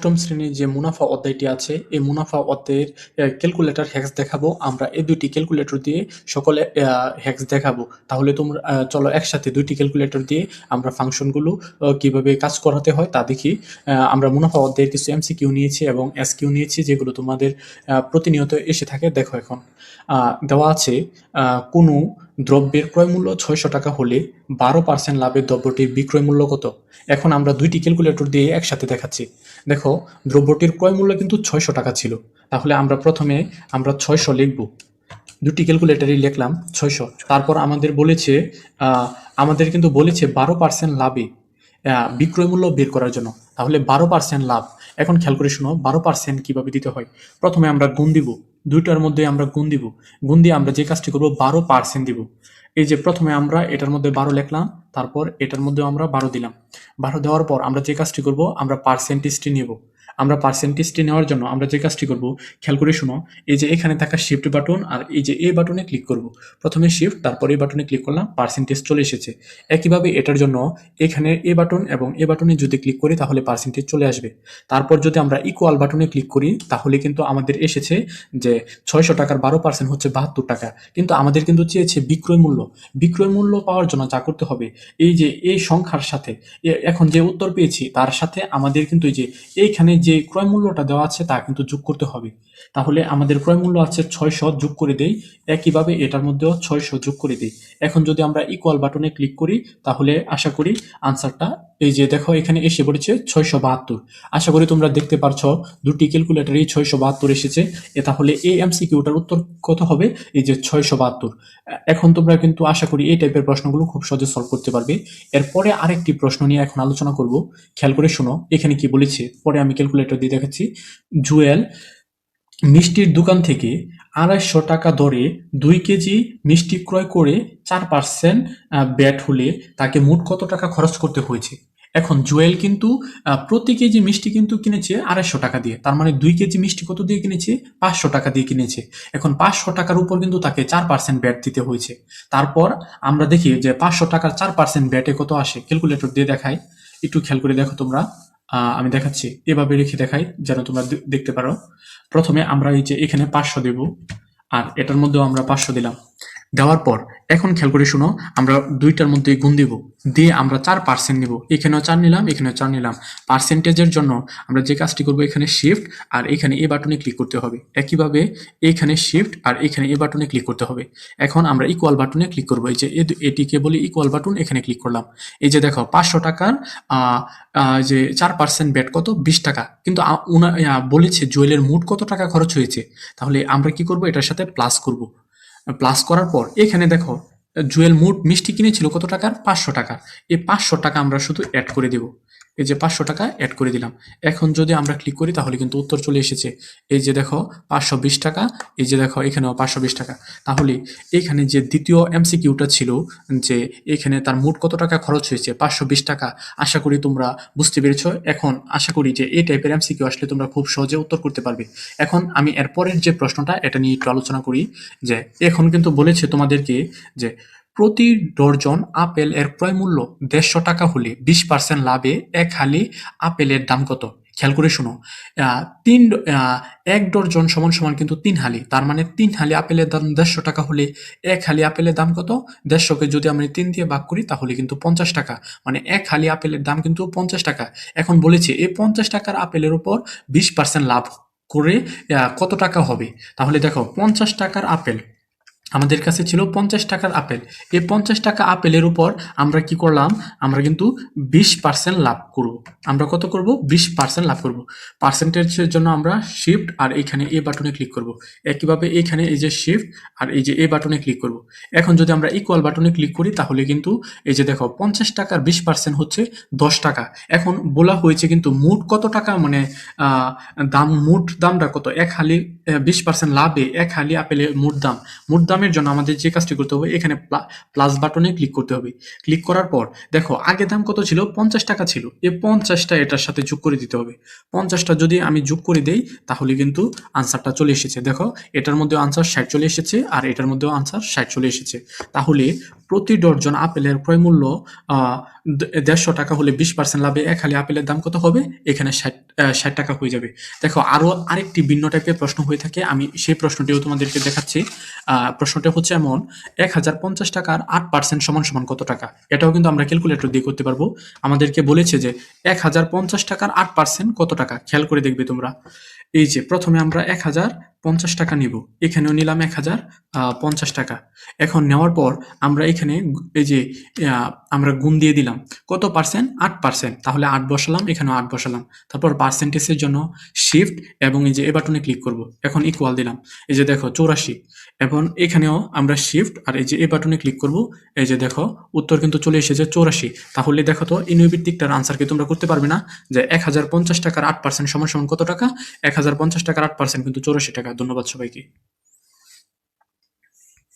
অষ্টম শ্রেণির যে মুনাফা অধ্যায়টি আছে, এই মুনাফা অধ্যায়ের ক্যালকুলেটর হ্যাক্স দেখাবো। আমরা এই দুইটি ক্যালকুলেটর দিয়ে সকলে হ্যাক্স দেখাবো। তাহলে তোমরা চলো একসাথে দুইটি ক্যালকুলেটর দিয়ে আমরা ফাংশনগুলো কীভাবে কাজ করাতে হয় তা দেখি। আমরা মুনাফা অধ্যায়ের কিছু এমসি কিউ নিয়েছি এবং এস কিউ নিয়েছি, যেগুলো তোমাদের প্রতিনিয়ত এসে থাকে। দেখো এখন দেওয়া আছে কোনো দ্রব্যের ক্রয় মূল্য ছয়শো টাকা হলে বারো পার্সেন্ট লাভের দ্রব্যটির বিক্রয় মূল্য কত? এখন আমরা দুইটি ক্যালকুলেটর দিয়ে একসাথে দেখাচ্ছি। দেখো, দ্রব্যটির ক্রয় মূল্য কিন্তু ছয়শো টাকা ছিল। তাহলে আমরা প্রথমে আমরা ছয়শো লিখব। দুটি ক্যালকুলেটারই লিখলাম ছয়শো। তারপর আমাদের বলেছে আমাদের কিন্তু বলেছে বারো পার্সেন্ট লাভে বিক্রয় মূল্য বের করার জন্য। তাহলে বারো পার্সেন্ট লাভ। এখন খেয়াল করে শোনো, বারো পার্সেন্ট কীভাবে দিতে হয়? প্রথমে আমরা গুণ দিব। দুইটার মধ্যে আমরা গুণ দিব। গুণ দিয়ে আমরা যে কাজটি করব, বারো পার্সেন্ট দিব। এই যে প্রথমে আমরা এটার মধ্যে বারো লিখলাম, তারপর এটার মধ্যে আমরা বারো দিলাম। বারো দেওয়ার পর আমরা যে কাজটি করব, আমরা পার্সেন্টেজটি নেব। আমরা পার্সেন্টেজটি নেওয়ার জন্য আমরা যে কাজটি করব, খেয়াল করে শুনো, এই যে এখানে থাকা শিফট বাটন আর এই যে এ বাটনে ক্লিক করব। প্রথমে শিফট তারপরে এই বাটনে ক্লিক করলাম পার্সেন্টেজ চলে এসেছে। একইভাবে এটার জন্য এখানে এ বাটন এবং এ বাটনে যদি ক্লিক করি, তাহলে পার্সেন্টেজ চলে আসবে। তারপর যদি আমরা ইকুয়াল বাটনে ক্লিক করি, তাহলে কিন্তু আমাদের এসেছে যে ছয়শো টাকার বারো পার্সেন্ট হচ্ছে বাহাত্তর টাকা। কিন্তু আমাদের কিন্তু চেয়েছে বিক্রয় মূল্য। বিক্রয় মূল্য পাওয়ার জন্য যা করতে হবে, এই যে এই সংখ্যার সাথে এখন যে উত্তর পেয়েছি, তার সাথে আমাদের কিন্তু এই যে এইখানে যে ক্রয় মূল্যটা দেওয়া আছে তা কিন্তু যোগ করতে হবে। তাহলে আমাদের ক্রয় মূল্য আছে ছয়শো যোগ করে দেই, একইভাবে এটার মধ্যেও ছয়শো যোগ করে দিই। এখন যদি আমরা ইকুয়াল বাটনে ক্লিক করি, তাহলে আশা করি আনসারটা এই যে দেখো এখানে এসে পড়েছে ছয়শো বাহাত্তর। আশা করি তোমরা দেখতে পারছ, দুটি ক্যালকুলেটারই ছয়শো বাহাত্তর এসেছে। এ তাহলে এ এই এমসিকিউটার উত্তর কত হবে? এই যে ছয়শো বাহাত্তর। এখন তোমরা কিন্তু আশা করি এই টাইপের প্রশ্নগুলো খুব সহজে সলভ করতে পারবে। এরপরে আরেকটি প্রশ্ন নিয়ে এখন আলোচনা করব। খেয়াল করে শোনো, এখানে কি বলেছে? পরে আমি ক্যালকুলেটর দিয়ে দেখাচ্ছি। জুয়েল মিষ্টির দোকান থেকে আড়াইশো টাকা দরে দুই কেজি মিষ্টি ক্রয় করে চার পার্সেন্ট ব্যাট হলে তাকে মোট কত টাকা খরচ করতে হয়েছে? এখন জুয়েল কিন্তু প্রতি কেজি মিষ্টি কিন্তু কিনেছে আড়াইশো টাকা দিয়ে। তার মানে দুই কেজি মিষ্টি কত দিয়ে কিনেছে? পাঁচশো টাকা দিয়ে কিনেছে। এখন পাঁচশো টাকার উপর কিন্তু তাকে চার পার্সেন্ট ব্যাট দিতে হয়েছে। তারপর আমরা দেখি যে পাঁচশো টাকার চার পার্সেন্ট ব্যাটে কত আসে? ক্যালকুলেটর দিয়ে দেখায় একটু খেয়াল করে দেখো তোমরা। আমি দেখাচ্ছি। এভাবে রেখে দেখাই, যেন তোমরা দেখতে পারো। প্রথমে আমরা এই যে এখানে পাঁচশো দেব, আর এটার মধ্যেও আমরা পাঁচশো দিলাম। দেওয়ার পর, এখন খেয়াল করে শুনো, আমরা দুইটার মধ্যে গুণ দিব। দিয়ে আমরা চার পার্সেন্ট নিব। এখানেও চার নিলাম, এখানেও চার নিলাম। পার্সেন্টেজের জন্য আমরা যে কাজটি করব এখানে শিফট আর এখানে এ বাটনে ক্লিক করতে হবে। একইভাবে এখানে শিফট আর এখানে এ বাটনে ক্লিক করতে হবে। এখন আমরা ইকুয়াল বাটনে ক্লিক করব। এই যে এটিকে বলি ইকুয়াল বাটন এখানে ক্লিক করলাম। এই যে দেখো, পাঁচশো টাকার যে চার পার্সেন্ট ব্যাট কত? বিশ টাকা। কিন্তু বলেছে জুয়েলের মোট কত টাকা খরচ হয়েছে? তাহলে আমরা কি করব? এটার সাথে প্লাস করব। প্লাস করার পর, এখানে দেখো, জুয়েল মোট মিষ্টি কিনেছিল কত টাকার? পাঁচশো টাকা এই পাঁচশো টাকা আমরা শুধু অ্যাড করে দেব। এই যে পাঁচশো টাকা অ্যাড করে দিলাম। এখন যদি আমরা ক্লিক করি, তাহলে কিন্তু উত্তর চলে এসেছে। এই যে দেখো, পাঁচশো বিশ টাকা, এই যে দেখো, এখানেও পাঁচশো বিশ টাকা। তাহলে এখানে যে দ্বিতীয় এমসিকিউটা ছিল, যে এখানে তার মোট কত টাকা খরচ হয়েছে? পাঁচশো বিশ টাকা। আশা করি তোমরা বুঝতে পেরেছ। এখন আশা করি যে এই টাইপের এমসিকিউ আসলে তোমরা খুব সহজে উত্তর করতে পারবে। এখন আমি এরপরের যে প্রশ্নটা, এটা নিয়ে একটু আলোচনা করি, যে এখন কিন্তু বলেছে তোমাদেরকে যে প্রতি ডর্জন আপেল এর ক্রয় মূল্য দেড়শো টাকা হলে বিশ পার্সেন্ট লাভে এক হালি আপেলের দাম কত? খেয়াল করে শোনো। তিন এক ডর্জন সমান সমান কিন্তু তিন হালি। তার মানে তিন হালি আপেলের দাম দেড়শো টাকা হলে এক হালি আপেলের দাম কত? দেড়শোকে যদি আমি তিন দিয়ে ভাগ করি তাহলে কিন্তু পঞ্চাশ টাকা। মানে এক হালি আপেলের দাম কিন্তু পঞ্চাশ টাকা। এখন বলেছে, এই পঞ্চাশ টাকার আপেলের উপর বিশ পার্সেন্ট লাভ করে কত টাকা হবে? তাহলে দেখো, পঞ্চাশ টাকার আপেল আমাদের কাছে ছিল পঞ্চাশ টাকার আপেল। এই পঞ্চাশ টাকা আপেলের উপর আমরা কি করলাম? আমরা কিন্তু বিশ পার্সেন্ট লাভ করব। আমরা কত করব? বিশ পার্সেন্ট লাভ করব। পার্সেন্টেজের জন্য আমরা শিফট আর এখানে এ বাটনে ক্লিক করব। একইভাবে এখানে এই যে শিফট আর এই যে এ বাটনে ক্লিক করব। এখন যদি আমরা ইকুয়াল বাটনে ক্লিক করি, তাহলে কিন্তু এই যে দেখো, পঞ্চাশ টাকার বিশ পার্সেন্ট হচ্ছে দশ টাকা। এখন বলা হয়েছে কিন্তু মোট কত টাকা? মানে দাম, মোট দামটা কত? এক হালি বিশ পার্সেন্ট লাভে এক হালি আপেলের মোট দাম। মোট দামের জন্য আমাদের যে কাজটি করতে হবে, এখানে প্লাস বাটনে ক্লিক করতে হবে। ক্লিক করার পর, দেখো, আগে দাম কত ছিল? পঞ্চাশ টাকা ছিল। এই পঞ্চাশটা এটার সাথে যোগ করে দিতে হবে। পঞ্চাশটা যদি আমি যোগ করে দেই, তাহলে কিন্তু আনসারটা চলে এসেছে। দেখো, এটার মধ্যে আনসার ষাট চলে এসেছে, আর এটার মধ্যেও আনসার ষাট চলে এসেছে। তাহলে প্রতি ডর্জন আপেলের ক্রয় মূল্য আহ, দে- দেড়শো টাকা হলে বিশ পার্সেন্ট লাভে এক হালি আপেলের দাম কত হবে? এখানে ষাট ষাট টাকা হয়ে যাবে। দেখো আরও আরেকটি ভিন্ন টাইপের প্রশ্ন হয়ে থাকে। আমি সেই প্রশ্নটিও তোমাদেরকে দেখাচ্ছি। প্রশ্নটা হচ্ছে এমন এক হাজার পঞ্চাশ টাকার আট পার্সেন্ট সমান সমান কত টাকা? এটাও কিন্তু আমরা ক্যালকুলেটর দিয়ে করতে পারব। আমাদেরকে বলেছে যে এক হাজার পঞ্চাশ টাকার আট পার্সেন্ট কত টাকা? খেয়াল করে দেখবে তোমরা। এই যে প্রথমে আমরা এক হাজার পঞ্চাশ টাকা নিব। এখানেও নিলাম এক হাজার পঞ্চাশ টাকা। এখন নেওয়ার পর আমরা এখানে এই যে আমরা গুণ দিয়ে দিলাম। কত পার্সেন্ট আট পার্সেন্ট তাহলে আট বসালাম, এখানেও আট বসালাম। তারপর পার্সেন্টেজের জন্য শিফট এবং এই যে এ বাটনে ক্লিক করব। এখন ইকুয়াল দিলাম। এই যে দেখো, চৌরাশি। এবং এখানেও আমরা শিফট আর এই যে এ বাটনে ক্লিক করব। এই যে দেখো, উত্তর কিন্তু চলে এসেছে চৌরাশি। তাহলে দেখো তো, এই নৈবিত্তিকটার আনসারকে তোমরা করতে পারবে না? যে, এক হাজার পঞ্চাশ টাকার আট পার্সেন্ট সমান সমান কত টাকা? এক হাজার পঞ্চাশ টাকার আট পার্সেন্ট কিন্তু চৌরাশি টাকা ধন্যবাদ সবাইকে।